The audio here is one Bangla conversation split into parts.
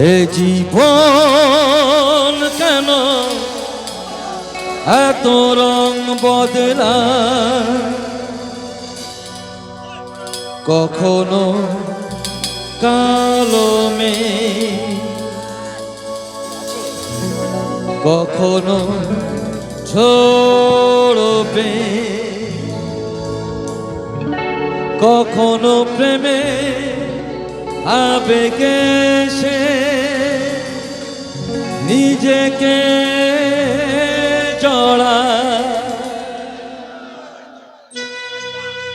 এ জীবন কেন এত রং বদলা কখনো কালো মে কখনো ছোড়বে কখনো প্রেমে আবেগে সে নিজেকে জড়া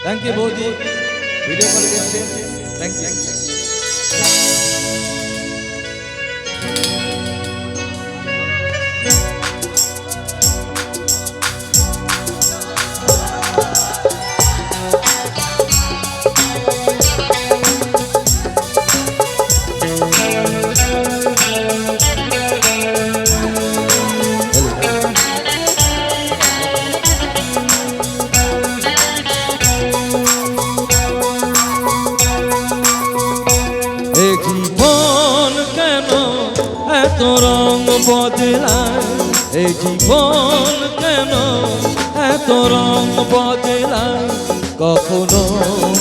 থ্যাংক ইউ বৌদি ভিডিও কল করছে থ্যাংক ইউ এত রং বদলায় এ জীবন কেন? এত রং বদলায় কখনো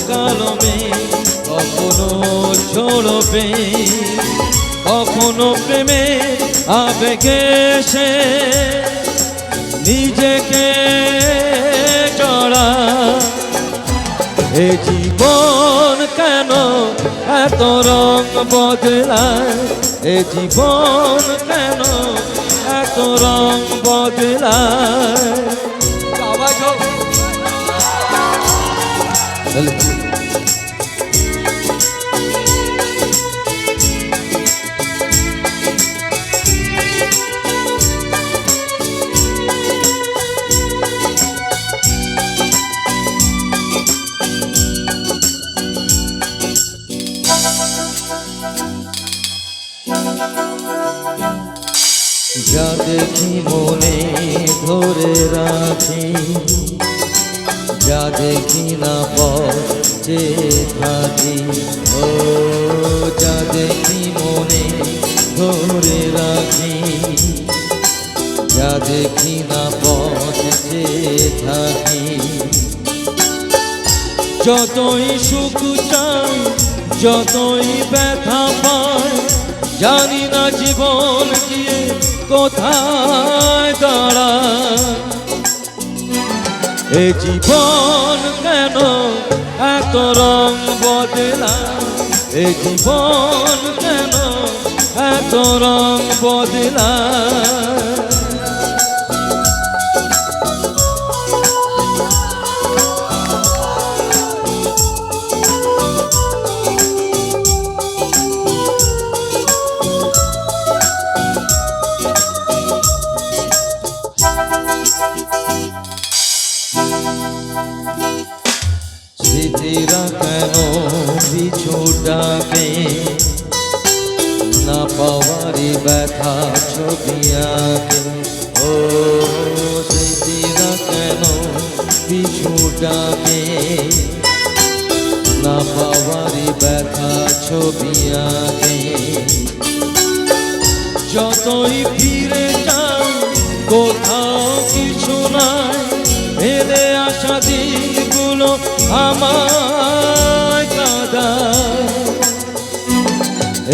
কালমে কখনো ছোড়বে কখনো প্রেমে আবেগে সে নিজেকে জড়া এ জীবন কেন এত রং বদলায়? এ জীবন কেন এত রং বদলায়? আওয়াজ যা দেখি মনে ধরে রাখি। যা দেখি না পথে থাকি। ও যা দেখি মনে ধরে রাখি। যা দেখি না পথে থাকি। যতই সুখ চাই, যতই ব্যথা পাই জানি না জীবন গিয়ে কোথায় দাঁড়া এ জীবন কেন এত রং বদলা? এ জীবন কেন এত রং বদলায় স্মৃতিরা কেন পিছু ডাকে? না পাওয়ারি ব্যথা ছবি আঁকে। ও স্মৃতিরা কেন পিছু ডাকে? না পাওয়ারি ব্যথা ছবি আঁকে। যতই ফিরে যাই কোথাও কিছু নাই ফেলে আসা দিনগুলো আমার কাদা।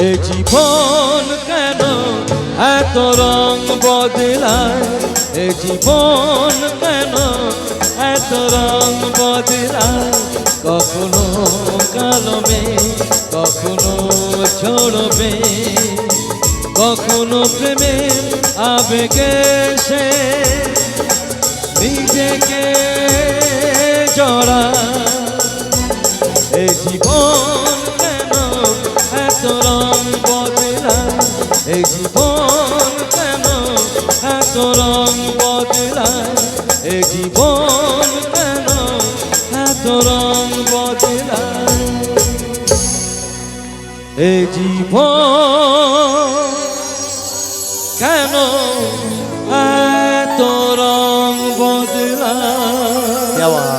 এ জীবন কেন এত রং বদলায়? এ জীবন কেন এত রং বদলায়? কখনো কালমে কখনো ছড়বে কখনো প্রেমের আবেগে সে নিজেকে চড়া। এ জীবন কেন এত রং বদলা এ জীবন কেন এত রং বদলা এ জীবন কেন এত রং বদলা এ জীবন কেন এত রং বদলা দেওয়া।